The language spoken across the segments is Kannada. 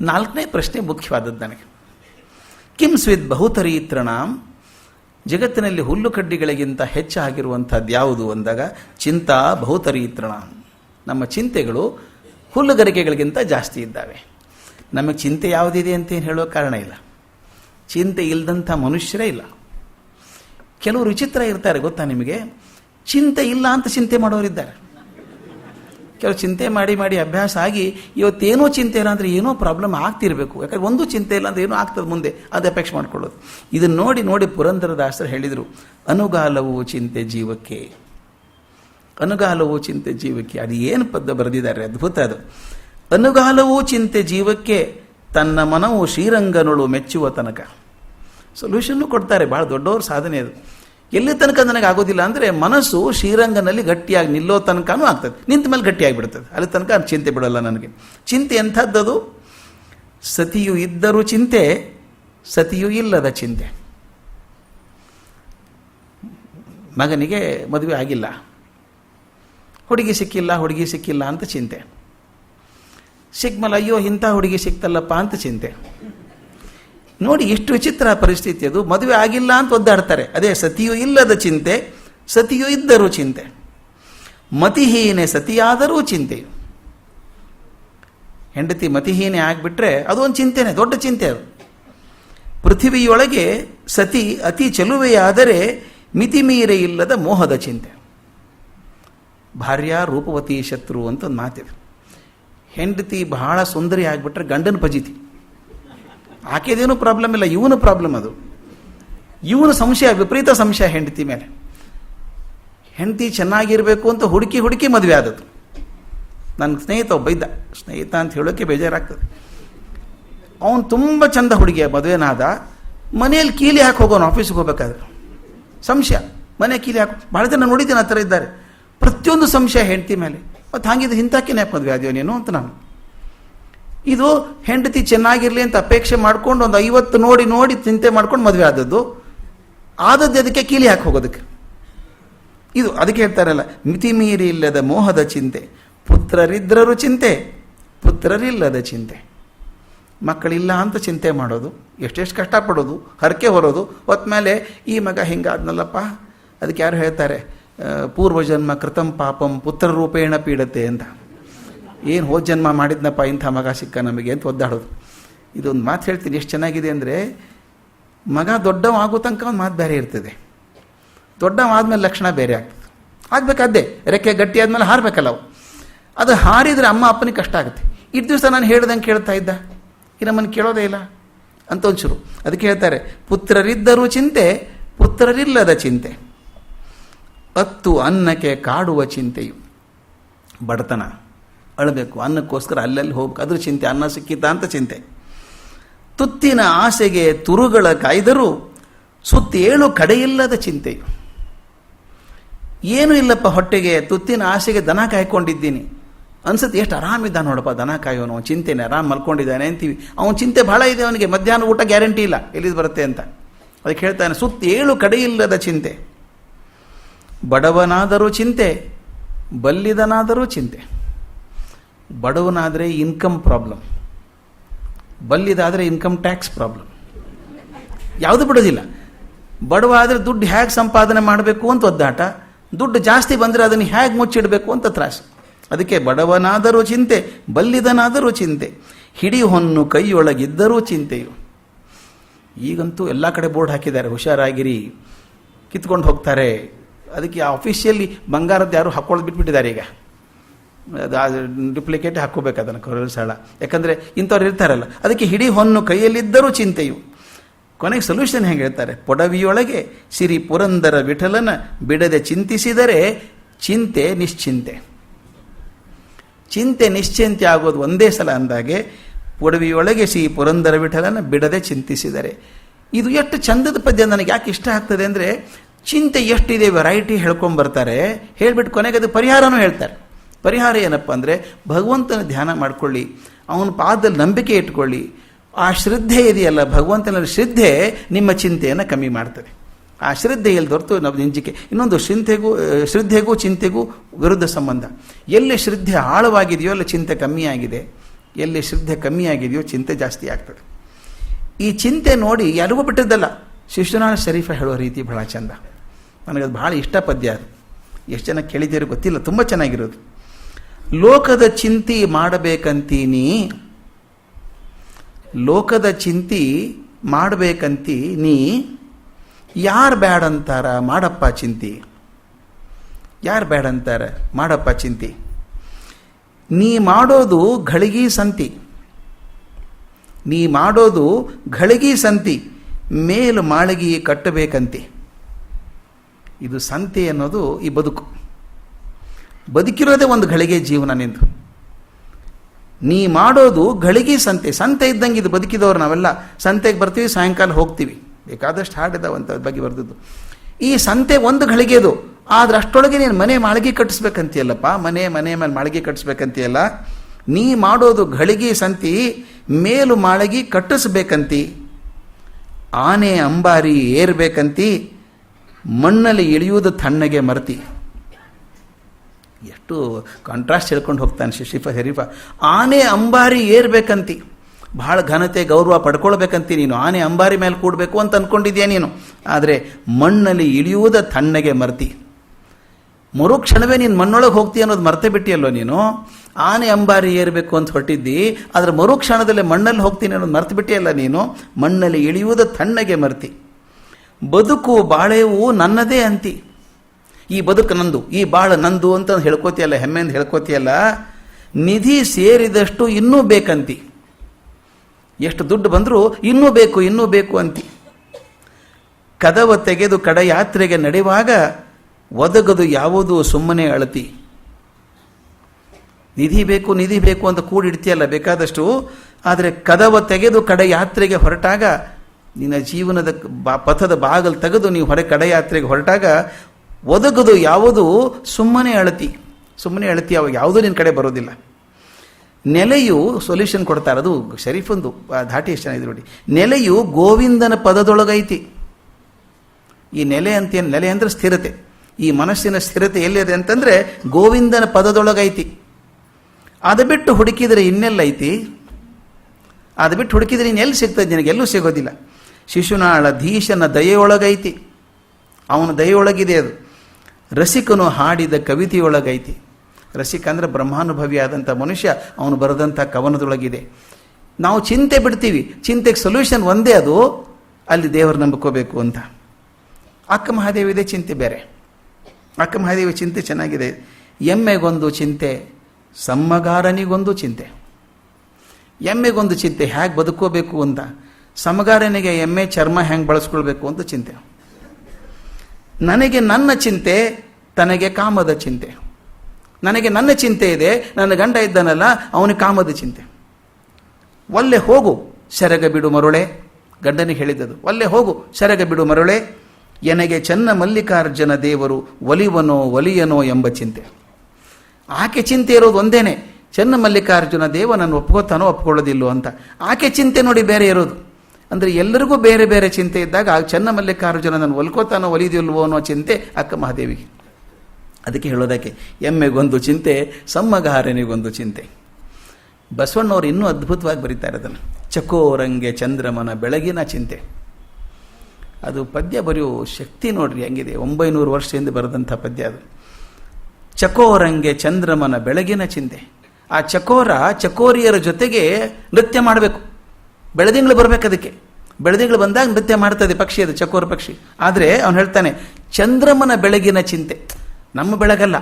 ನಾಲ್ಕನೇ ಪ್ರಶ್ನೆ ಮುಖ್ಯವಾದದ್ದು ನನಗೆ. ಕಿಂ ಸ್ವಿತ್ ಬಹುತರೀತ್ರಣಾಂ ಜಗತ್ತಿನಲ್ಲಿ ಹುಲ್ಲು ಕಡ್ಡಿಗಳಿಗಿಂತ ಹೆಚ್ಚಾಗಿರುವಂಥದ್ದು ಯಾವುದು ಅಂದಾಗ ಚಿಂತಾ ಬಹುತರೀತ್ರಣ ನಮ್ಮ ಚಿಂತೆಗಳು ಹುಲ್ಲುಗರಿಕೆಗಳಿಗಿಂತ ಜಾಸ್ತಿ ಇದ್ದಾವೆ. ನಮಗೆ ಚಿಂತೆ ಯಾವುದಿದೆ ಅಂತ ಏನು ಹೇಳೋ ಕಾರಣ ಇಲ್ಲ. ಚಿಂತೆ ಇಲ್ಲದಂಥ ಮನುಷ್ಯರೇ ಇಲ್ಲ. ಕೆಲವರು ವಿಚಿತ್ರ ಇರ್ತಾರೆ ಗೊತ್ತಾ ನಿಮಗೆ? ಚಿಂತೆ ಇಲ್ಲ ಅಂತ ಚಿಂತೆ ಮಾಡೋರಿದ್ದಾರೆ. ಕೆಲವು ಚಿಂತೆ ಮಾಡಿ ಮಾಡಿ ಅಭ್ಯಾಸ ಆಗಿ ಇವತ್ತೇನೋ ಚಿಂತೆ ಇಲ್ಲ ಅಂದರೆ ಏನೋ ಪ್ರಾಬ್ಲಮ್ ಆಗ್ತಿರಬೇಕು. ಯಾಕಂದ್ರೆ ಒಂದು ಚಿಂತೆ ಇಲ್ಲ ಅಂದರೆ ಏನೋ ಆಗ್ತದೆ ಮುಂದೆ, ಅದು ಅಪೇಕ್ಷೆ ಮಾಡ್ಕೊಳ್ಳೋದು. ಇದನ್ನು ನೋಡಿ ನೋಡಿ ಪುರಂದರದಾಸರು ಹೇಳಿದರು, ಅನುಗಾಲವು ಚಿಂತೆ ಜೀವಕ್ಕೆ. ಅನುಗಾಲವು ಚಿಂತೆ ಜೀವಕ್ಕೆ. ಅದು ಏನು ಪದ ಬರೆದಿದ್ದಾರೆ, ಅದ್ಭುತ ಅದು. ಅನುಗಾಲವು ಚಿಂತೆ ಜೀವಕ್ಕೆ, ತನ್ನ ಮನವು ಶ್ರೀರಂಗನೊಳು ಮೆಚ್ಚುವ ತನಕ. ಸೊಲ್ಯೂಷನ್ನು ಕೊಡ್ತಾರೆ ಭಾಳ ದೊಡ್ಡವ್ರ ಸಾಧನೆ ಅದು. ಎಲ್ಲಿ ತನಕ ನನಗೆ ಆಗೋದಿಲ್ಲ ಅಂದರೆ ಮನಸ್ಸು ಶ್ರೀರಂಗನಲ್ಲಿ ಗಟ್ಟಿಯಾಗಿ ನಿಲ್ಲೋ ತನಕನೂ ಆಗ್ತದೆ. ನಿಂತ ಮೇಲೆ ಗಟ್ಟಿಯಾಗಿ ಬಿಡ್ತದೆ. ಅಲ್ಲಿ ತನಕ ಚಿಂತೆ ಬಿಡೋಲ್ಲ ನನಗೆ. ಚಿಂತೆ ಎಂಥದ್ದದು? ಸತಿಯು ಇದ್ದರೂ ಚಿಂತೆ, ಸತಿಯು ಇಲ್ಲದ ಚಿಂತೆ. ಮಗನಿಗೆ ಮದುವೆ ಆಗಿಲ್ಲ. ಹುಡುಗಿ ಸಿಕ್ಕಿಲ್ಲ ಹುಡುಗಿ ಸಿಕ್ಕಿಲ್ಲ ಅಂತ ಚಿಂತೆ. ಸಿಗ್ಮಲ್ಲ ಅಯ್ಯೋ, ಇಂಥ ಹುಡುಗಿ ಸಿಕ್ತಲ್ಲಪ್ಪ ಅಂತ ಚಿಂತೆ. ನೋಡಿ ಎಷ್ಟು ವಿಚಿತ್ರ ಪರಿಸ್ಥಿತಿ ಅದು. ಮದುವೆ ಆಗಿಲ್ಲ ಅಂತ ಒದ್ದಾಡ್ತಾರೆ. ಅದೇ ಸತಿಯು ಇಲ್ಲದ ಚಿಂತೆ, ಸತಿಯು ಇದ್ದರೂ ಚಿಂತೆ. ಮತಿಹೀನೆ ಸತಿಯಾದರೂ ಚಿಂತೆ. ಹೆಂಡತಿ ಮತಿಹೀನೆ ಆಗಿಬಿಟ್ರೆ ಅದು ಒಂದು ಚಿಂತೆನೆ, ದೊಡ್ಡ ಚಿಂತೆ ಅದು. ಪೃಥಿವಿಯೊಳಗೆ ಸತಿ ಅತಿ ಚೆಲುವೆಯಾದರೆ ಮಿತಿಮೀರೆ ಇಲ್ಲದ ಮೋಹದ ಚಿಂತೆ. ಭಾರ್ಯ ರೂಪವತಿ ಶತ್ರು ಅಂತ ಒಂದು ಮಾತಿದೆ. ಹೆಂಡತಿ ಬಹಳ ಸುಂದರಿ ಆಗಿಬಿಟ್ರೆ ಗಂಡನ ಪಜಿತಿ. ಆಕೆದೇನು ಪ್ರಾಬ್ಲಮ್ ಇಲ್ಲ, ಇವನು ಪ್ರಾಬ್ಲಮ್ ಅದು. ಇವನು ಸಂಶಯ, ವಿಪರೀತ ಸಂಶಯ ಹೆಂಡತಿ ಮೇಲೆ. ಹೆಂಡತಿ ಚೆನ್ನಾಗಿರಬೇಕು ಅಂತ ಹುಡುಕಿ ಹುಡುಕಿ ಮದುವೆ ಆದದ್ದು. ನನ್ನ ಸ್ನೇಹಿತ ಒಬ್ಬ ಇದ್ದ. ಸ್ನೇಹಿತ ಅಂತ ಹೇಳೋಕ್ಕೆ ಬೇಜಾರಾಗ್ತದೆ. ಅವನು ತುಂಬ ಚಂದ ಹುಡುಗಿಯ, ಮದುವೆನಾದ, ಮನೆಯಲ್ಲಿ ಕೀಲಿ ಹಾಕಿ ಹೋಗೋನು ಆಫೀಸ್ಗೆ ಹೋಗ್ಬೇಕಾದ್ರೆ. ಸಂಶಯ. ಮನೆ ಕೀಲಿ ಹಾಕಿ. ಭಾಳ ಜನ ನೋಡಿದ್ದೀನಿ ಆ ಥರ ಇದ್ದಾರೆ. ಪ್ರತಿಯೊಂದು ಸಂಶಯ ಹೆಂಡತಿ ಮೇಲೆ. ಮತ್ತು ಹಾಗಿದ್ದು ಇಂಥಕ್ಕಿನ ಮದುವೆ ಆದ್ಯೋ ನೀನು ಅಂತ ನಾನು. ಇದು ಹೆಂಡತಿ ಚೆನ್ನಾಗಿರಲಿ ಅಂತ ಅಪೇಕ್ಷೆ ಮಾಡ್ಕೊಂಡು ಒಂದು ಐವತ್ತು ನೋಡಿ ನೋಡಿ ಚಿಂತೆ ಮಾಡ್ಕೊಂಡು ಮದುವೆ ಆದದ್ದು. ಆದದ್ದು ಅದಕ್ಕೆ ಕೀಲಿ ಹಾಕಿ ಹೋಗೋದಕ್ಕೆ. ಇದು ಅದಕ್ಕೆ ಹೇಳ್ತಾರಲ್ಲ ಮಿತಿ ಮೀರಿ ಇಲ್ಲದ ಮೋಹದ ಚಿಂತೆ, ಪುತ್ರರಿದ್ದರೂ ಚಿಂತೆ, ಪುತ್ರರಿಲ್ಲದ ಚಿಂತೆ. ಮಕ್ಕಳಿಲ್ಲ ಅಂತ ಚಿಂತೆ ಮಾಡೋದು, ಎಷ್ಟೆಷ್ಟು ಕಷ್ಟಪಡೋದು, ಹರಕೆ ಹೊರೋದು ಮೇಲೆ ಈ ಮಗ ಹಿಂಗಾದ್ನಲ್ಲಪ್ಪ? ಅದಕ್ಕೆ ಯಾರು ಹೇಳ್ತಾರೆ ಪೂರ್ವಜನ್ಮ ಕೃತಂ ಪಾಪಂ ಪುತ್ರ ರೂಪೇಣ ಪೀಡತೆ ಅಂತ. ಏನು ಹೋದ ಜನ್ಮ ಮಾಡಿದ್ನಪ್ಪ ಇಂಥ ಮಗ ಸಿಕ್ಕ ನಮಗೆ ಅಂತ ಒದ್ದಾಡೋದು. ಇದೊಂದು ಮಾತು ಹೇಳ್ತೀನಿ, ಎಷ್ಟು ಚೆನ್ನಾಗಿದೆ ಅಂದರೆ ಮಗ ದೊಡ್ಡವ ಆಗೋ ತನಕ ಒಂದು ಮಾತು ಬೇರೆ ಇರ್ತದೆ. ದೊಡ್ಡವ ಆದಮೇಲೆ ಲಕ್ಷಣ ಬೇರೆ ಆಗ್ತದೆ. ಆಗಬೇಕಾದ್ದೇ, ರೆಕ್ಕೆ ಗಟ್ಟಿ ಆದಮೇಲೆ ಹಾರಬೇಕಲ್ಲ ಅವು. ಅದು ಹಾರಿದರೆ ಅಮ್ಮ ಅಪ್ಪನಿಗೆ ಕಷ್ಟ ಆಗುತ್ತೆ. ಇಷ್ಟು ದಿವಸ ನಾನು ಹೇಳ್ದಂಗೆ ಕೇಳ್ತಾ ಇದ್ದ. ಈ ನಮ್ಮನ್ನು ಕೇಳೋದೇ ಇಲ್ಲ. ಅಂತ ಒಂಚೂರು. ಅದಕ್ಕೆ ಹೇಳ್ತಾರೆ, ಪುತ್ರರಿದ್ದರೂ ಚಿಂತೆ, ಪುತ್ರರಿಲ್ಲದ ಚಿಂತೆ. ಅತ್ತು ಅನ್ನಕ್ಕೆ ಕಾಡುವ ಚಿಂತೆಯು ಬಡತನ. ಅಳಬೇಕು. ಅನ್ನಕ್ಕೋಸ್ಕರ ಅಲ್ಲಲ್ಲಿ ಹೋಗ್ಬೇಕು. ಅದ್ರ ಚಿಂತೆ, ಅನ್ನ ಸಿಕ್ಕಿತ ಅಂತ ಚಿಂತೆ. ತುತ್ತಿನ ಆಸೆಗೆ ತುರುಗಳ ಕಾಯ್ದರೂ ಸುತ್ತೇಳು ಕಡೆಯಿಲ್ಲದ ಚಿಂತೆ. ಏನು ಇಲ್ಲಪ್ಪ ಹೊಟ್ಟೆಗೆ, ತುತ್ತಿನ ಆಸೆಗೆ ದನ ಕಾಯ್ಕೊಂಡಿದ್ದೀನಿ. ಅನ್ಸುತ್ತೆ, ಎಷ್ಟು ಆರಾಮಿದ್ದ ನೋಡಪ್ಪ, ದನ ಕಾಯೋನು. ಅವ್ನು ಚಿಂತೆನೆ, ಆರಾಮ್ ಮಲ್ಕೊಂಡಿದ್ದಾನೆ ಅಂತೀವಿ. ಅವನ ಚಿಂತೆ ಬಹಳ ಇದೆ ಅವನಿಗೆ. ಮಧ್ಯಾಹ್ನ ಊಟ ಗ್ಯಾರಂಟಿ ಇಲ್ಲ. ಎಲ್ಲಿ ಬರುತ್ತೆ ಅಂತ. ಅದಕ್ಕೆ ಹೇಳ್ತಾನೆ, ಸುತ್ತ ಏಳು ಕಡೆಯಿಲ್ಲದ ಚಿಂತೆ. ಬಡವನಾದರೂ ಚಿಂತೆ, ಬಲ್ಲಿದನಾದರೂ ಚಿಂತೆ. ಬಡವನಾದರೆ ಇನ್ಕಮ್ ಪ್ರಾಬ್ಲಮ್ ಬಲ್ಲಿದಾದರೆ ಇನ್ಕಮ್ ಟ್ಯಾಕ್ಸ್ ಪ್ರಾಬ್ಲಮ್ ಯಾವುದು ಬಿಡೋದಿಲ್ಲ. ಬಡವ ಆದರೆ ದುಡ್ಡು ಹೇಗೆ ಸಂಪಾದನೆ ಮಾಡಬೇಕು ಅಂತ ಒದ್ದಾಟ. ದುಡ್ಡು ಜಾಸ್ತಿ ಬಂದರೆ ಅದನ್ನು ಹೇಗೆ ಮುಚ್ಚಿಡಬೇಕು ಅಂತ ತ್ರಾಸು. ಅದಕ್ಕೆ ಬಡವನಾದರೂ ಚಿಂತೆ, ಬಲ್ಲಿದನಾದರೂ ಚಿಂತೆ. ಹಿಡಿ ಹೊನ್ನು ಕೈಯೊಳಗಿದ್ದರೂ ಚಿಂತೆಯು ಈಗಂತೂ ಎಲ್ಲ ಕಡೆ ಬೋರ್ಡ್ ಹಾಕಿದ್ದಾರೆ, ಹುಷಾರಾಗಿರಿ. ಕಿತ್ಕೊಂಡು ಹೋಗ್ತಾರೆ. ಅದಕ್ಕೆ ಆಫೀಷಿಯಲಿ ಬಂಗಾರದ್ದು ಯಾರು ಹಾಕೊಳ್ಳೋದು ಬಿಟ್ಬಿಟ್ಟಿದ್ದಾರೆ ಈಗ. ಡುಪ್ಲಿಕೇಟ್ ಹಾಕೋಬೇಕು ಅದನ್ನು ಕೊರಲು ಸಾಳ ಯಾಕಂದರೆ ಇಂಥವ್ರು ಇರ್ತಾರಲ್ಲ, ಅದಕ್ಕೆ ಹಿಡಿ ಹೊನ್ನು ಕೈಯಲ್ಲಿದ್ದರೂ ಚಿಂತೆಯು. ಕೊನೆಗೆ ಸೊಲ್ಯೂಷನ್ ಹೆಂಗೆ ಹೇಳ್ತಾರೆ? ಪೊಡವಿಯೊಳಗೆ ಸಿರಿ ಪುರಂದರ ವಿಠಲನ ಬಿಡದೆ ಚಿಂತಿಸಿದರೆ ಚಿಂತೆ ನಿಶ್ಚಿಂತೆ. ಚಿಂತೆ ನಿಶ್ಚಿಂತೆ ಆಗೋದು ಒಂದೇ ಸಲ ಅಂದಾಗೆ ಪೊಡವಿಯೊಳಗೆ ಸಿ ಪುರಂದರ ವಿಠಲನ ಬಿಡದೆ ಚಿಂತಿಸಿದರೆ. ಇದು ಎಷ್ಟು ಚಂದದ ಪದ್ಯ ನನಗೆ ಯಾಕೆ ಇಷ್ಟ ಆಗ್ತದೆ ಅಂದರೆ ಚಿಂತೆ ಎಷ್ಟಿದೆ ವೆರೈಟಿ ಹೇಳ್ಕೊಂಡ್ಬರ್ತಾರೆ. ಹೇಳ್ಬಿಟ್ಟು ಕೊನೆಗೆ ಅದು ಪರಿಹಾರನೂ ಹೇಳ್ತಾರೆ. ಪರಿಹಾರ ಏನಪ್ಪ ಅಂದರೆ ಭಗವಂತನ ಧ್ಯಾನ ಮಾಡ್ಕೊಳ್ಳಿ, ಅವನ ಪಾದದಲ್ಲಿ ನಂಬಿಕೆ ಇಟ್ಕೊಳ್ಳಿ. ಆ ಶ್ರದ್ಧೆ ಇದೆಯಲ್ಲ, ಭಗವಂತನ ಶ್ರದ್ಧೆ ನಿಮ್ಮ ಚಿಂತೆಯನ್ನು ಕಮ್ಮಿ ಮಾಡ್ತದೆ. ಆ ಶ್ರದ್ಧೆ ಎಲ್ಲಿ ದೊರೆತು? ನಾವು ನಿಂಜಿಕೆ. ಇನ್ನೊಂದು ಶ್ರದ್ಧೆಗೂ ಶ್ರದ್ಧೆಗೂ ಚಿಂತೆಗೂ ವಿರುದ್ಧ ಸಂಬಂಧ. ಎಲ್ಲಿ ಶ್ರದ್ಧೆ ಆಳವಾಗಿದೆಯೋ ಅಲ್ಲಿ ಚಿಂತೆ ಕಮ್ಮಿ ಆಗಿದೆ. ಎಲ್ಲಿ ಶ್ರದ್ಧೆ ಕಮ್ಮಿ ಆಗಿದೆಯೋ ಚಿಂತೆ ಜಾಸ್ತಿ ಆಗ್ತದೆ. ಈ ಚಿಂತೆ ನೋಡಿ ಯಾರಿಗೂ ಬಿಟ್ಟಿದ್ದಲ್ಲ. ಶಿಶುನಾಳ ಶರೀಫ ಹೇಳೋ ರೀತಿ ಬಹಳ ಚಂದ. ನನಗದು ಭಾಳ ಇಷ್ಟ ಪದ್ಯ ಅದು ಎಷ್ಟು ಜನ ಕೇಳಿದ್ದೀರೋ ಗೊತ್ತಿಲ್ಲ, ತುಂಬ ಚೆನ್ನಾಗಿರೋದು. ಲೋಕದ ಚಿಂತಿ ಮಾಡಬೇಕಂತೀನಿ, ಲೋಕದ ಚಿಂತಿ ಮಾಡಬೇಕಂತಿ ನೀ ಯಾರು ಬ್ಯಾಡ ಅಂತಾರ ಮಾಡಪ್ಪ ಚಿಂತಿ? ಯಾರು ಬ್ಯಾಡ ಅಂತಾರ ಮಾಡಪ್ಪ ಚಿಂತಿ? ನೀ ಮಾಡೋದು ಘಳಿಗಿ ಸಂತಿ. ನೀ ಮಾಡೋದು ಘಳಿಗಿ ಸಂತಿ, ಮೇಲು ಮಾಳಿಗೆ ಕಟ್ಟಬೇಕಂತಿ. ಇದು ಸಂತೆ ಅನ್ನೋದು ಈ ಬದುಕು. ಬದುಕಿರೋದೇ ಒಂದು ಘಳಿಗೆ ಜೀವನ ನಿಂದು. ನೀ ಮಾಡೋದು ಘಳಿಗೆ ಸಂತೆ. ಸಂತೆ ಇದ್ದಂಗೆ ಇದು ಬದುಕಿದವರು ನಾವೆಲ್ಲ. ಸಂತೆಗೆ ಬರ್ತೀವಿ, ಸಾಯಂಕಾಲ ಹೋಗ್ತೀವಿ. ಬೇಕಾದಷ್ಟು ಹಾಡಿದಾವಂತ ಅದ್ರ ಬಗ್ಗೆ ಬರೆದದ್ದು. ಈ ಸಂತೆ ಒಂದು ಘಳಿಗೆದು ಆದ್ರೆ ಅಷ್ಟೊಳಗೆ ನೀನು ಮನೆ ಮಾಳಿಗೆ ಕಟ್ಟಿಸ್ಬೇಕಂತೀಯಲ್ಲಪ್ಪ? ಮನೆ ಮನೆ ಮೇಲೆ ಮಾಳಿಗೆ ಕಟ್ಟಿಸ್ಬೇಕಂತೀಯಲ್ಲ? ನೀ ಮಾಡೋದು ಘಳಿಗೆ ಸಂತಿ, ಮೇಲು ಮಾಳಿಗೆ ಕಟ್ಟಿಸ್ಬೇಕಂತಿ. ಆನೆ ಅಂಬಾರಿ ಏರ್ಬೇಕಂತಿ. ಮಣ್ಣಲ್ಲಿ ಇಳಿಯುವುದು ತಣ್ಣಗೆ ಮರ್ತಿ. ಎಷ್ಟು ಕಾಂಟ್ರಾಸ್ಟ್ ಹೇಳ್ಕೊಂಡು ಹೋಗ್ತಾನೆ ಶಶಿಫ, ಶರೀಫ. ಆನೆ ಅಂಬಾರಿ ಏರ್ಬೇಕಂತಿ. ಭಾಳ ಘನತೆ, ಗೌರವ ಪಡ್ಕೊಳ್ಬೇಕಂತಿ ನೀನು. ಆನೆ ಅಂಬಾರಿ ಮೇಲೆ ಕೂಡಬೇಕು ಅಂತ ಅನ್ಕೊಂಡಿದ್ಯಾ ನೀನು? ಆದರೆ ಮಣ್ಣಲ್ಲಿ ಇಳಿಯುವುದ ತಣ್ಣಗೆ ಮರ್ತಿ. ಮರುಕ್ಷಣವೇ ನೀನು ಮಣ್ಣೊಳಗೆ ಹೋಗ್ತೀಯ ಅನ್ನೋದು ಮರ್ತೆ ಬಿಟ್ಟಿಯಲ್ಲೋ ನೀನು? ಆನೆ ಅಂಬಾರಿ ಏರಬೇಕು ಅಂತ ಹೊರಟಿದ್ದಿ, ಆದರೆ ಮರುಕ್ಷಣದಲ್ಲೇ ಮಣ್ಣಲ್ಲಿ ಹೋಗ್ತೀನಿ ಅನ್ನೋದು ಮರ್ತು ಬಿಟ್ಟಿಯಲ್ಲ ನೀನು? ಮಣ್ಣಲ್ಲಿ ಇಳಿಯುವುದ ತಣ್ಣಗೆ ಮರ್ತಿ. ಬದುಕು ಬಾಳೆವು ನನ್ನದೇ ಅಂತಿ. ಈ ಬದುಕು ನಂದು, ಈ ಬಾಳು ನಂದು ಅಂತ ಹೇಳ್ಕೋತಿಯಲ್ಲ, ಹೆಮ್ಮೆಯಿಂದ ಹೇಳ್ಕೋತಿಯಲ್ಲ, ನಿಧಿ ಸೇರಿದಷ್ಟು ಇನ್ನೂ ಬೇಕಂತಿ. ಎಷ್ಟು ದುಡ್ಡು ಬಂದರೂ ಇನ್ನೂ ಬೇಕು ಇನ್ನೂ ಬೇಕು ಅಂತಿ. ಕದವ ತೆಗೆದು ಕಡ ಯಾತ್ರೆಗೆ ನಡೆಯುವಾಗ ಒದಗದು ಯಾವುದು ಸುಮ್ಮನೆ ಅಳತಿ. ನಿಧಿ ಬೇಕು ನಿಧಿ ಬೇಕು ಅಂತ ಕೂಡಿಡ್ತೀಯಲ್ಲ ಬೇಕಾದಷ್ಟು, ಆದರೆ ಕದವ ತೆಗೆದು ಕಡ ಯಾತ್ರೆಗೆ ಹೊರಟಾಗ ನಿನ್ನ ಜೀವನದ ಬಾ- ಪಥದ ಬಾಗಲು ತೆಗೆದು ನೀವು ಹೊರ ಕಡೆ ಯಾತ್ರೆಗೆ ಹೊರಟಾಗ ಒದಗದು ಯಾವುದು? ಸುಮ್ಮನೆ ಅಳತಿ. ಸುಮ್ಮನೆ ಅಳತಿ, ಅವಾಗ ಯಾವುದೂ ನಿನ್ನ ಕಡೆ ಬರೋದಿಲ್ಲ. ನೆಲೆಯು ಸೊಲ್ಯೂಷನ್ ಕೊಡ್ತಾರೆ ಅದು ಶರೀಫೊಂದು. ಧಾಟಿ ಎಷ್ಟು ಚೆನ್ನಾಗಿದೆ ನೋಡಿ. ನೆಲೆಯು ಗೋವಿಂದನ ಪದದೊಳಗೈತಿ. ಈ ನೆಲೆ ಅಂತ ನೆಲೆ ಅಂದರೆ ಸ್ಥಿರತೆ. ಈ ಮನಸ್ಸಿನ ಸ್ಥಿರತೆ ಎಲ್ಲಿದೆ ಅಂತಂದರೆ ಗೋವಿಂದನ ಪದದೊಳಗೈತಿ. ಅದು ಬಿಟ್ಟು ಹುಡುಕಿದರೆ ಇನ್ನೆಲ್ಲೈತಿ? ಅದು ಬಿಟ್ಟು ಹುಡುಕಿದ್ರೆ ಇನ್ನೆಲ್ಲಿ ಸಿಗ್ತದೆ ನಿನಗೆ? ಎಲ್ಲೂ ಸಿಗೋದಿಲ್ಲ. ಶಿಶುನಾಳ ಧೀಶನ ದಯೆಯೊಳಗೈತಿ. ಅವನ ದಯೆಯೊಳಗಿದೆ ಅದು. ರಸಿಕನು ಹಾಡಿದ ಕವಿತೆಯೊಳಗೈತಿ. ರಸಿಕ ಅಂದರೆ ಬ್ರಹ್ಮಾನುಭವಿಯಾದಂಥ ಮನುಷ್ಯ, ಅವನು ಬರೆದಂಥ ಕವನದೊಳಗಿದೆ. ನಾವು ಚಿಂತೆ ಬಿಡ್ತೀವಿ, ಚಿಂತೆಗೆ ಸೊಲ್ಯೂಷನ್ ಒಂದೇ ಅದು, ಅಲ್ಲಿ ದೇವರು ನಂಬ್ಕೋಬೇಕು ಅಂತ. ಅಕ್ಕ ಮಹಾದೇವಿದೆ ಚಿಂತೆ ಬೇರೆ. ಅಕ್ಕ ಮಹಾದೇವಿ ಚಿಂತೆ ಚೆನ್ನಾಗಿದೆ. ಎಮ್ಮೆಗೊಂದು ಚಿಂತೆ ಸಮ್ಮಗಾರನಿಗೊಂದು ಚಿಂತೆ. ಎಮ್ಮೆಗೊಂದು ಚಿಂತೆ ಹೇಗೆ ಬದುಕೋಬೇಕು ಅಂತ. ಸಮಗಾರನಿಗೆ ಎಮ್ಮೆ, ಚರ್ಮ ಹೆಂಗೆ ಬಳಸ್ಕೊಳ್ಬೇಕು ಅಂತ ಚಿಂತೆ. ನನಗೆ ನನ್ನ ಚಿಂತೆ, ತನಗೆ ಕಾಮದ ಚಿಂತೆ. ನನಗೆ ನನ್ನ ಚಿಂತೆ ಇದೆ, ನನ್ನ ಗಂಡ ಇದ್ದಾನಲ್ಲ, ಅವನಿಗೆ ಕಾಮದ ಚಿಂತೆ. ಒಲ್ಲೆ ಹೋಗು ಸೆರಗ ಬಿಡು ಮರುಳೆ. ಗಂಡನಿಗೆ ಹೇಳಿದ್ದದು, ಒಲ್ಲೆ ಹೋಗು ಸೆರಗ ಬಿಡು ಮರುಳೆ. ಎನಗೆ ಚೆನ್ನ ಮಲ್ಲಿಕಾರ್ಜುನ ದೇವರು ಒಲಿವನೋ, ಒಲಿಯನೋ ಎಂಬ ಚಿಂತೆ. ಆಕೆ ಚಿಂತೆ ಇರೋದು ಒಂದೇನೆ, ಚೆನ್ನ ಮಲ್ಲಿಕಾರ್ಜುನ ದೇವ ನಾನು ಒಪ್ಕೋತಾನೋ, ಒಪ್ಕೊಳ್ಳೋದಿಲ್ಲೋ ಅಂತ. ಆಕೆ ಚಿಂತೆ ನೋಡಿ ಬೇರೆ ಇರೋದು. ಅಂದರೆ ಎಲ್ಲರಿಗೂ ಬೇರೆ ಬೇರೆ ಚಿಂತೆ ಇದ್ದಾಗ, ಆ ಚೆನ್ನ ಮಲ್ಲಿಕಾರ್ಜುನ ನಾನು ಒಲ್ಕೋತಾನೋ ಒಲಿದಿಲ್ವೋ ಅನ್ನೋ ಚಿಂತೆ ಅಕ್ಕ ಮಹಾದೇವಿಗೆ. ಅದಕ್ಕೆ ಹೇಳೋದಕ್ಕೆ, ಎಮ್ಮೆಗೊಂದು ಚಿಂತೆ, ಸಮ್ಮಗಾರನಿಗೊಂದು ಚಿಂತೆ. ಬಸವಣ್ಣವ್ರು ಇನ್ನೂ ಅದ್ಭುತವಾಗಿ ಬರೀತಾರೆ ಅದನ್ನು ಚಕೋರಂಗೆ ಚಂದ್ರಮನ ಬೆಳಗಿನ ಚಿಂತೆ. ಅದು ಪದ್ಯ ಬರೆಯೋ ಶಕ್ತಿ ನೋಡ್ರಿ ಹೆಂಗಿದೆ. ಒಂಬೈನೂರು ವರ್ಷದಿಂದ ಬರೆದಂಥ ಪದ್ಯ ಅದು. ಚಕೋರಂಗೆ ಚಂದ್ರಮನ ಬೆಳಗಿನ ಚಿಂತೆ. ಆ ಚಕೋರ ಚಕೋರಿಯರ ಜೊತೆಗೆ ನೃತ್ಯ ಮಾಡಬೇಕು. ಬೆಳದಿಂಗಳು ಬರಬೇಕು ಅದಕ್ಕೆ. ಬೆಳದಿಂಗಳು ಬಂದಾಗ ನೃತ್ಯ ಮಾಡ್ತದೆ ಪಕ್ಷಿ ಅದು, ಚಕೋರ ಪಕ್ಷಿ. ಆದರೆ ಅವನು ಹೇಳ್ತಾನೆ ಚಂದ್ರಮನ ಬೆಳಗಿನ ಚಿಂತೆ. ನಮ್ಮ ಬೆಳಗಲ್ಲ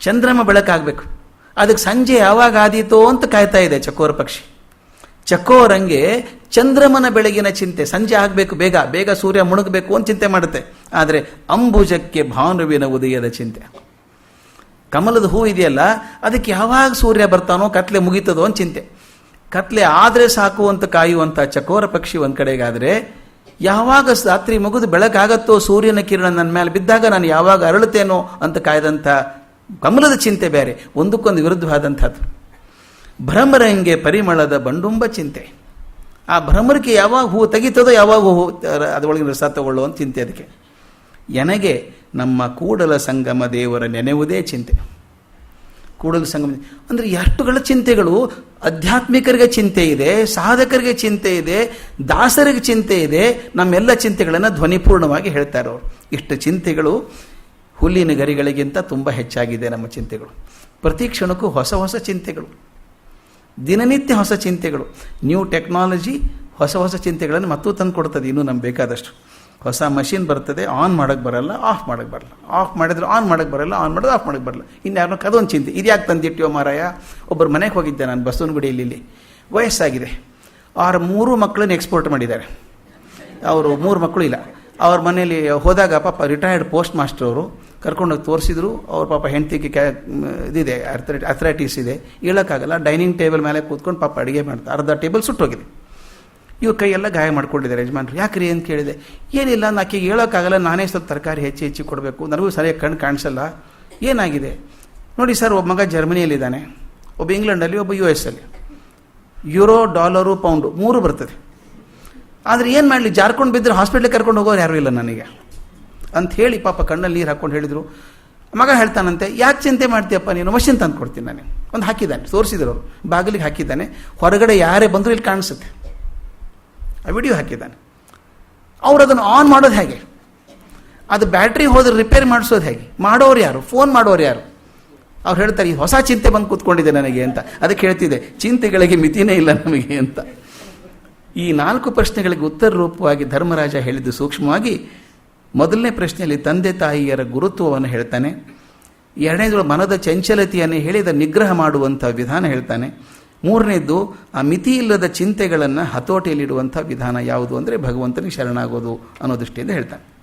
ಚಂದ್ರಮ ಬೆಳಕಾಗಬೇಕು. ಅದಕ್ಕೆ ಸಂಜೆ ಯಾವಾಗ ಆದೀತೋ ಅಂತ ಕಾಯ್ತಾ ಇದೆ ಚಕೋರ ಪಕ್ಷಿ. ಚಕೋರಂಗೆ ಚಂದ್ರಮನ ಬೆಳಗಿನ ಚಿಂತೆ, ಸಂಜೆ ಆಗಬೇಕು ಬೇಗ ಬೇಗ ಸೂರ್ಯ ಮುಳುಗಬೇಕು ಅಂತ ಚಿಂತೆ ಮಾಡುತ್ತೆ. ಆದರೆ ಅಂಬುಜಕ್ಕೆ ಭಾನುವಿನ ಉದಯದ ಚಿಂತೆ. ಕಮಲದ ಹೂ ಇದೆಯಲ್ಲ, ಅದಕ್ಕೆ ಯಾವಾಗ ಸೂರ್ಯ ಬರ್ತಾನೋ, ಕತ್ಲೆ ಮುಗೀತದೋ ಅಂತ ಚಿಂತೆ. ಕತ್ಲೆ ಆದರೆ ಸಾಕು ಅಂತ ಕಾಯುವಂಥ ಚಕೋರ ಪಕ್ಷಿ ಒಂದು ಕಡೆಗಾದರೆ, ಯಾವಾಗ ರಾತ್ರಿ ಮುಗಿದು ಬೆಳಕಾಗತ್ತೋ ಸೂರ್ಯನ ಕಿರಣ ನನ್ನ ಮೇಲೆ ಬಿದ್ದಾಗ ನಾನು ಯಾವಾಗ ಅರಳುತ್ತೇನೋ ಅಂತ ಕಾಯ್ದಂಥ ಕಮಲದ ಚಿಂತೆ ಬೇರೆ, ಒಂದಕ್ಕೊಂದು ವಿರುದ್ಧವಾದಂಥದ್ದು. ಭ್ರಮರಂಗೆ ಪರಿಮಳದ ಬಂಡುಂಬ ಚಿಂತೆ. ಆ ಭ್ರಮರಕ್ಕೆ ಯಾವಾಗ ಹೂ ತೆಗಿತದೋ ಯಾವಾಗ ಹೂ ಅದರೊಳಗಿನ ರಸ ತಗೊಳ್ಳುವಂತ ಚಿಂತೆ ಅದಕ್ಕೆ. ಎನಗೆ ನಮ್ಮ ಕೂಡಲ ಸಂಗಮ ದೇವರ ನೆನೆಯುವುದೇ ಚಿಂತೆ. ಕೂಡಲ ಸಂಗಮ. ಅಂದರೆ ಎಷ್ಟುಗಳ ಚಿಂತೆಗಳು? ಆಧ್ಯಾತ್ಮಿಕರಿಗೆ ಚಿಂತೆ ಇದೆ, ಸಾಧಕರಿಗೆ ಚಿಂತೆ ಇದೆ, ದಾಸರಿಗೆ ಚಿಂತೆ ಇದೆ, ನಮ್ಮೆಲ್ಲ ಚಿಂತೆಗಳನ್ನು ಧ್ವನಿಪೂರ್ಣವಾಗಿ ಹೇಳ್ತಾರೆ ಅವರು ಇಷ್ಟು ಚಿಂತೆಗಳು ಹುಲ್ಲಿನ ಗರಿಗಳಿಗಿಂತ ತುಂಬ ಹೆಚ್ಚಾಗಿದೆ ನಮ್ಮ ಚಿಂತೆಗಳು. ಪ್ರತಿ ಕ್ಷಣಕ್ಕೂ ಹೊಸ ಹೊಸ ಚಿಂತೆಗಳು. ದಿನನಿತ್ಯ ಹೊಸ ಚಿಂತೆಗಳು. ನ್ಯೂ ಟೆಕ್ನಾಲಜಿ ಹೊಸ ಹೊಸ ಚಿಂತೆಗಳನ್ನು ಮತ್ತೂ ತಂದು ಕೊಡ್ತದೆ ಇನ್ನೂ ನಮ್ಗೆ ಬೇಕಾದಷ್ಟು. ಹೊಸ ಮಷಿನ್ ಬರ್ತದೆ ಆನ್ ಮಾಡೋಕ್ಕೆ ಬರಲ್ಲ ಆಫ್ ಮಾಡೋಕ್ಕೆ ಬರಲ್ಲ. ಆಫ್ ಮಾಡಿದ್ರೆ ಆನ್ ಮಾಡೋಕ್ಕೆ ಬರಲ್ಲ ಆನ್ ಮಾಡಿದ್ರೆ ಆಫ್ ಮಾಡೋಕ್ಕೆ ಬರಲ್ಲ. ಇನ್ಯಾರನ್ನೋ ಅದೊಂದು ಚಿಂತೆ ಇದ್ಯಾಕೆ ತಂದಿಟ್ಟಿಯೋ ಮಾರಾಯ? ಒಬ್ಬರು ಮನೆಗೆ ಹೋಗಿದ್ದೆ ನಾನು ಬಸವನಗುಡಿಯಲ್ಲಿ ಇಲ್ಲಿ ವಯಸ್ಸಾಗಿದೆ. ಅವ್ರ ಮೂರು ಮಕ್ಕಳನ್ನ ಎಕ್ಸ್ಪೋರ್ಟ್ ಮಾಡಿದ್ದಾರೆ. ಅವರು ಮೂರು ಮಕ್ಕಳು ಇಲ್ಲ. ಅವ್ರ ಮನೇಲಿ ಹೋದಾಗ ಪಾಪ ರಿಟೈರ್ಡ್ ಪೋಸ್ಟ್ ಮಾಸ್ಟರ್ ಅವರು ಕರ್ಕೊಂಡೋಗಿ ತೋರಿಸಿದ್ರು. ಅವ್ರ ಪಾಪ ಹೆಂಡತಿಗೆ ಕ್ಯಾ ಇದಿದೆ ಅಥ್ರೈಟಿಸ್ ಇದೆ. ಹೇಳೋಕ್ಕಾಗಲ್ಲ ಡೈನಿಂಗ್ ಟೇಬಲ್ ಮೇಲೆ ಕೂತ್ಕೊಂಡು ಪಾಪ ಅಡುಗೆ ಮಾಡ್ತಾರೆ ಅರ್ಧ ಟೇಬಲ್ ಸುಟ್ಟೋಗಿದೆ. ಇವ್ರ ಕೈಯೆಲ್ಲ ಗಾಯ ಮಾಡ್ಕೊಂಡಿದ್ದಾರೆ ಯಜಮಾನ್ರು. ಯಾಕ್ರಿ ಅಂತ ಕೇಳಿದೆ. ಏನಿಲ್ಲ ನಾಕೆ ಹೇಳೋಕ್ಕಾಗಲ್ಲ, ನಾನೇ ಸ್ವಲ್ಪ ತರಕಾರಿ ಹೆಚ್ಚು ಹೆಚ್ಚು ಕೊಡಬೇಕು. ನನಗೂ ಸರಿಯಾಗಿ ಕಣ್ಣು ಕಾಣಿಸಲ್ಲ. ಏನಾಗಿದೆ? ನೋಡಿ ಸರ್, ಒಬ್ಬ ಮಗ ಜರ್ಮನಿಯಲ್ಲಿದ್ದಾನೆ. ಒಬ್ಬ ಇಂಗ್ಲೆಂಡಲ್ಲಿ, ಒಬ್ಬ ಯು ಎಸ್ ಅಲ್ಲಿ. ಯುರೋ, ಡಾಲರು, ಪೌಂಡು ಮೂರು ಬರ್ತದೆ. ಆದರೆ ಏನು ಮಾಡಲಿ? ಜಾರ್ಕೊಂಡು ಬಿದ್ದರೆ ಹಾಸ್ಪಿಟ್ಲಿಗೆ ಕರ್ಕೊಂಡು ಹೋಗೋರು ಯಾರೂ ಇಲ್ಲ ನನಗೆ. ಅಂತ ಹೇಳಿ ಪಾಪ ಕಣ್ಣಲ್ಲಿ ನೀರು ಹಾಕ್ಕೊಂಡು ಹೇಳಿದರು. ಮಗ ಹೇಳ್ತಾನಂತೆ, ಯಾಕೆ ಚಿಂತೆ ಮಾಡ್ತೀಯಪ್ಪ ನೀನು? ಮಷಿನ್ ತಂದು ಕೊಡ್ತೀನಿ ನಾನು. ಒಂದು ಹಾಕಿದ್ದಾನೆ, ತೋರಿಸಿದ್ರು ಅವರು. ಬಾಗಿಲಿಗೆ ಹಾಕಿದ್ದಾನೆ. ಹೊರಗಡೆ ಯಾರೇ ಬಂದರೂ ಇಲ್ಲಿ ಕಾಣಿಸುತ್ತೆ. ಆ ವಿಡಿಯೋ ಹಾಕಿದ್ದಾನೆ. ಅವ್ರು ಅದನ್ನು ಆನ್ ಮಾಡೋದು ಹೇಗೆ? ಅದು ಬ್ಯಾಟ್ರಿ ಹೋದ್ರೆ ರಿಪೇರ್ ಮಾಡಿಸೋದು ಹೇಗೆ? ಮಾಡೋರು ಯಾರು? ಫೋನ್ ಮಾಡೋರು ಯಾರು? ಅವ್ರು ಹೇಳ್ತಾರೆ, ಈ ಹೊಸ ಚಿಂತೆ ಬಂದು ಕೂತ್ಕೊಂಡಿದೆ ನನಗೆ ಅಂತ. ಅದಕ್ಕೆ ಹೇಳ್ತಿದೆ ಚಿಂತೆಗಳಿಗೆ ಮಿತಿನೇ ಇಲ್ಲ ನಮಗೆ ಅಂತ. ಈ ನಾಲ್ಕು ಪ್ರಶ್ನೆಗಳಿಗೆ ಉತ್ತರ ರೂಪವಾಗಿ ಧರ್ಮರಾಜ ಹೇಳಿದ್ದು ಸೂಕ್ಷ್ಮವಾಗಿ ಮೊದಲನೇ ಪ್ರಶ್ನೆಯಲ್ಲಿ ತಂದೆ ತಾಯಿಯರ ಗುರುತ್ವವನ್ನು ಹೇಳ್ತಾನೆ. ಎರಡನೇದು ಮನದ ಚಂಚಲತೆಯನ್ನು ಹೇಳಿದ ನಿಗ್ರಹ ಮಾಡುವಂಥ ವಿಧಾನ ಹೇಳ್ತಾನೆ. ಮೂರನೇದ್ದು ಆ ಮಿತಿ ಇಲ್ಲದ ಚಿಂತೆಗಳನ್ನು ಹತೋಟಿಯಲ್ಲಿಡುವಂಥ ವಿಧಾನ ಯಾವುದು? ಅಂದರೆ ಭಗವಂತನಿಗೆ ಶರಣಾಗೋದು ಅನ್ನೋ ದೃಷ್ಟಿಯಿಂದ ಹೇಳ್ತಾನೆ.